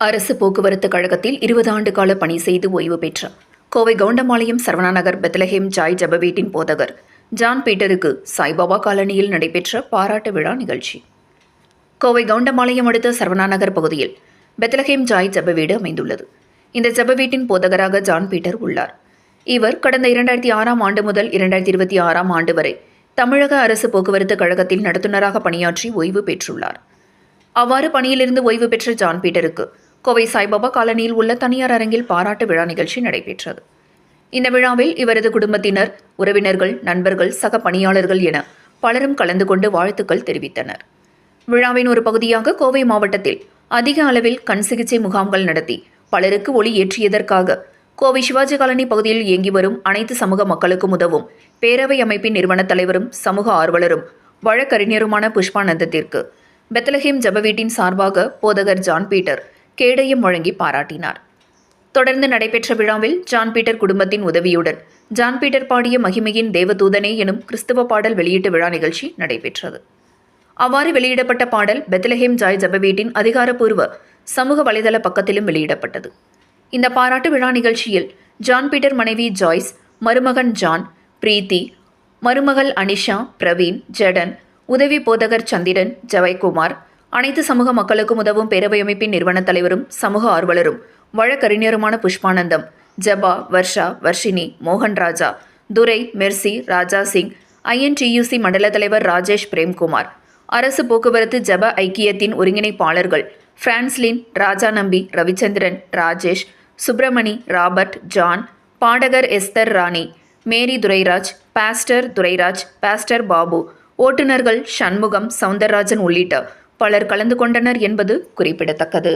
அரசு போக்குவரத்து கழகத்தில் இருபது ஆண்டு கால பணி செய்து ஓய்வு பெற்றார் கோவை கவுண்டமாலயம் சரவணாநகர் பெத்லஹேம் ஜாய் ஜபவீட்டின் போதகர் ஜான் பீட்டருக்கு சாய்பாபா காலனியில் நடைபெற்ற பாராட்டு விழா நிகழ்ச்சி. கோவை கவுண்டமாலயம் அடுத்த சரவணாநகர் பகுதியில் பெத்லஹேம் ஜாய் ஜபவீடு அமைந்துள்ளது. இந்த ஜபவீட்டின் போதகராக ஜான் பீட்டர் உள்ளார். இவர் கடந்த இரண்டாயிரத்தி ஆறாம் ஆண்டு முதல் இரண்டாயிரத்தி இருபத்தி ஆறாம் ஆண்டு வரை தமிழக அரசு போக்குவரத்து கழகத்தில் நடத்துனராக பணியாற்றி ஓய்வு பெற்றுள்ளார். அவ்வாறு பணியிலிருந்து ஓய்வு பெற்ற ஜான் பீட்டருக்கு கோவை சாய்பாபா காலனியில் உள்ள தனியார் அரங்கில் பாராட்டு விழா நிகழ்ச்சி நடைபெற்றது. இந்த விழாவில் இவரது குடும்பத்தினர் உறவினர்கள் நண்பர்கள் சக பணியாளர்கள் என பலரும் கலந்து கொண்டு வாழ்த்துக்கள் தெரிவித்தனர். விழாவின் ஒரு பகுதியாக கோவை மாவட்டத்தில் அதிக அளவில் கண் சிகிச்சை முகாம்கள் நடத்தி பலருக்கு ஒளி ஏற்றியதற்காக கோவை சிவாஜி காலனி பகுதியில் இயங்கி வரும் அனைத்து சமூக மக்களுக்கும் உதவும் பேரவை அமைப்பின் நிறுவனத் தலைவரும் சமூக ஆர்வலரும் வழக்கறிஞருமான புஷ்பானந்தத்திற்கு பெத்தலஹேம் ஜபவீட்டின் சார்பாக போதகர் ஜான் பீட்டர் கேடயம் வழங்கி பாராட்டினார். தொடர்ந்து நடைபெற்ற விழாவில் ஜான் பீட்டர் குடும்பத்தின் உதவியுடன் ஜான் பீட்டர் பாடிய மகிமையின் தேவதூதனே எனும் கிறிஸ்தவ பாடல் வெளியீட்டு விழா நிகழ்ச்சி நடைபெற்றது. அவ்வாறு வெளியிடப்பட்ட பாடல் பெத்லஹேம் ஜாய் ஜபவீட்டின் அதிகாரப்பூர்வ சமூக வலைதள பக்கத்திலும் வெளியிடப்பட்டது. இந்த பாராட்டு விழா நிகழ்ச்சியில் ஜான் பீட்டர் மனைவி ஜாய்ஸ் மருமகன் ஜான் பிரீத்தி மருமகள் அனிஷா பிரவீன் ஜெடன் உதவி போதகர் சந்திரன் ஜவய்குமார் அனைத்து சமூக மக்களுக்கும் உதவும் பேரவை அமைப்பின் நிறுவன தலைவரும் சமூக ஆர்வலரும். வழக்கறிஞருமான புஷ்பானந்தம் ஜபா வர்ஷா வர்ஷினி மோகன் ராஜா துரை மெர்சி ராஜா சிங் ஐஎன்டியூசி மண்டல தலைவர் ராஜேஷ் பிரேம்குமார். அரசு போக்குவரத்து ஜப ஐக்கியத்தின் ஒருங்கிணைப்பாளர்கள் Franklin Raja Nambi Ravichandran Rajesh Subramani Robert John பாடகர் Esther Rani Mary Durairaj pastor Durairaj pastor Babu ஓட்டுநர்கள் சண்முகம் சவுந்தரராஜன் உள்ளிட்ட பலர் கலந்து கொண்டனர் என்பது குறிப்பிடத்தக்கது.